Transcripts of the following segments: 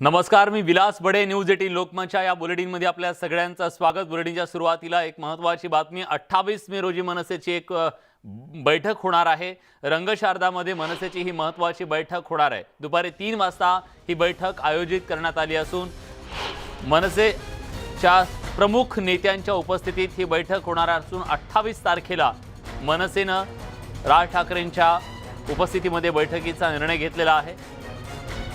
नमस्कार मी Vilas Bade news eighteen लोकमतच्या या बुलेटिनमध्ये आपल्या सगळ्यांचं स्वागत. बुलेटिनच्या सुरुवातीला एक महत्त्वाची बातमी अठ्ठावीस मे रोजी मनसेची एक बैठक होणार आहे. रंगशारदामध्ये मनसेची ही महत्त्वाची बैठक होणार आहे. दुपारी तीन वाजता ही बैठक आयोजित करण्यात आली असून मनसेच्या प्रमुख नेत्यांच्या उपस्थितीत ही बैठक होणार असून अठ्ठावीस तारखेला मनसेनं राज ठाकरेंच्या उपस्थितीमध्ये बैठकीचा निर्णय घेतलेला आहे.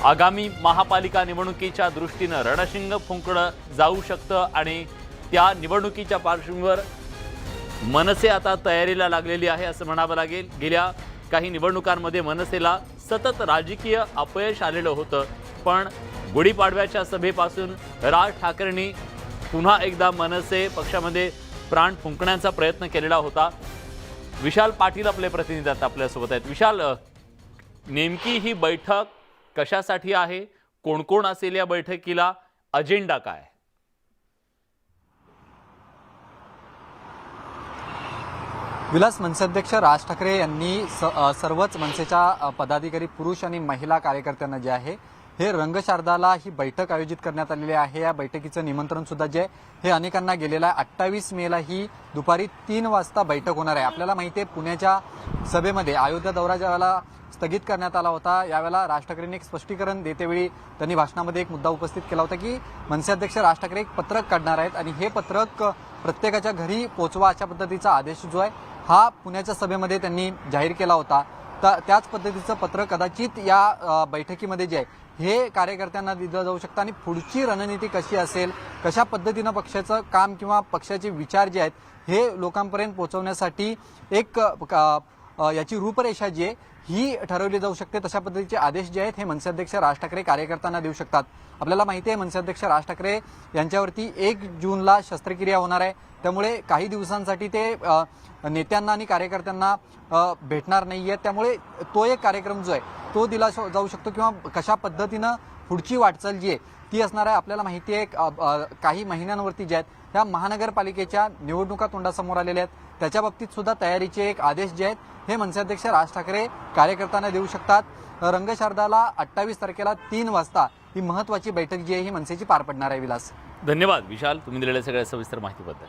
आगामी महापालिका निवडणुकीच्या दृष्टीनं रणशिंग फुंकणं जाऊ शकतं आणि त्या निवडणुकीच्या पार्श्वभूमीवर मनसे आता तयारीला लागलेली आहे असं म्हणावं लागेल. गेल्या काही निवडणुकांमध्ये मनसेला सतत राजकीय अपयश आलेलं होतं. पण गुढीपाडव्याच्या सभेपासून राज ठाकरेंनी पुन्हा एकदा मनसे पक्षामध्ये प्राण फुंकण्याचा प्रयत्न केलेला होता. विशाल पाटील आपले प्रतिनिधी आता आपल्यासोबत आहेत. विशाल नेमकी ही बैठक कशासाठी आहे? कोण कोण असेल या बैठकीला? अजेंडा काय? विलास मनसेध्यक्ष राज ठाकरे यांनी सर्वच मनसेच्या पदाधिकारी पुरुष आणि महिला कार्यकर्त्यांना जे आहे हे रंगशारदाला ही बैठक आयोजित करण्यात आलेली आहे. या बैठकीचं निमंत्रण सुद्धा जे आहे हे अनेकांना गेलेलं आहे. अठ्ठावीस मेला ही दुपारी तीन वाजता बैठक होणार आहे. आपल्याला माहिती आहे पुण्याच्या सभेमध्ये अयोध्या दौरा ज्यावेळेला स्थगित करण्यात आला होता यावेळेला राज ठाकरेंनी एक स्पष्टीकरण देतेवेळी त्यांनी भाषणामध्ये एक मुद्दा उपस्थित केला होता की मनसे अध्यक्ष राज ठाकरे एक पत्रक काढणार आहेत आणि हे पत्रक प्रत्येकाच्या घरी पोचवा अशा पद्धतीचा आदेश जो आहे हा पुण्याच्या सभेमध्ये त्यांनी जाहीर केला होता. तर त्याच पद्धतीचं पत्र कदाचित या बैठकीमध्ये जे आहे हे कार्यकर्त्यांना दिलं जाऊ शकतं आणि पुढची रणनीती कशी असेल कशा पद्धतीनं पक्षाचं काम किंवा पक्षाचे विचार जे आहेत हे लोकांपर्यंत पोहोचवण्यासाठी एक याची रूपरेषा जी आहे ही ठरवली जाऊ शकते. तशा पद्धतीचे आदेश जे आहेत हे मनसे अध्यक्ष राज ठाकरे कार्यकर्त्यांना देऊ शकतात. आपल्याला माहिती आहे मनसे अध्यक्ष राज ठाकरे यांच्यावरती एक जूनला शस्त्रक्रिया होणार आहे. त्यामुळे काही दिवसांसाठी ते नेत्यांना आणि कार्यकर्त्यांना भेटणार नाही आहेत त्यामुळे तो एक कार्यक्रम जो आहे तो दिला जाऊ शकतो किंवा कशा पद्धतीनं पुढची वाटचाल जी आहे ती असणार आहे. आपल्याला माहिती आहे काही महिन्यांवरती ज्या आहेत त्या महानगरपालिकेच्या निवडणुका तोंडासमोर आलेल्या आहेत. त्याच्या बाबतीत सुद्धा तयारीचे एक आदेश जे आहेत हे मनसे अध्यक्ष राज ठाकरे कार्यकर्त्यांना देऊ शकतात. रंगशारदाला अठ्ठावीस तारखेला तीन वाजता ही महत्वाची बैठक जी आहे ही मनसेची पार पडणार आहे विलास. धन्यवाद. विशाल तुम्ही दिलेल्या सगळ्या सविस्तर माहितीबद्दल.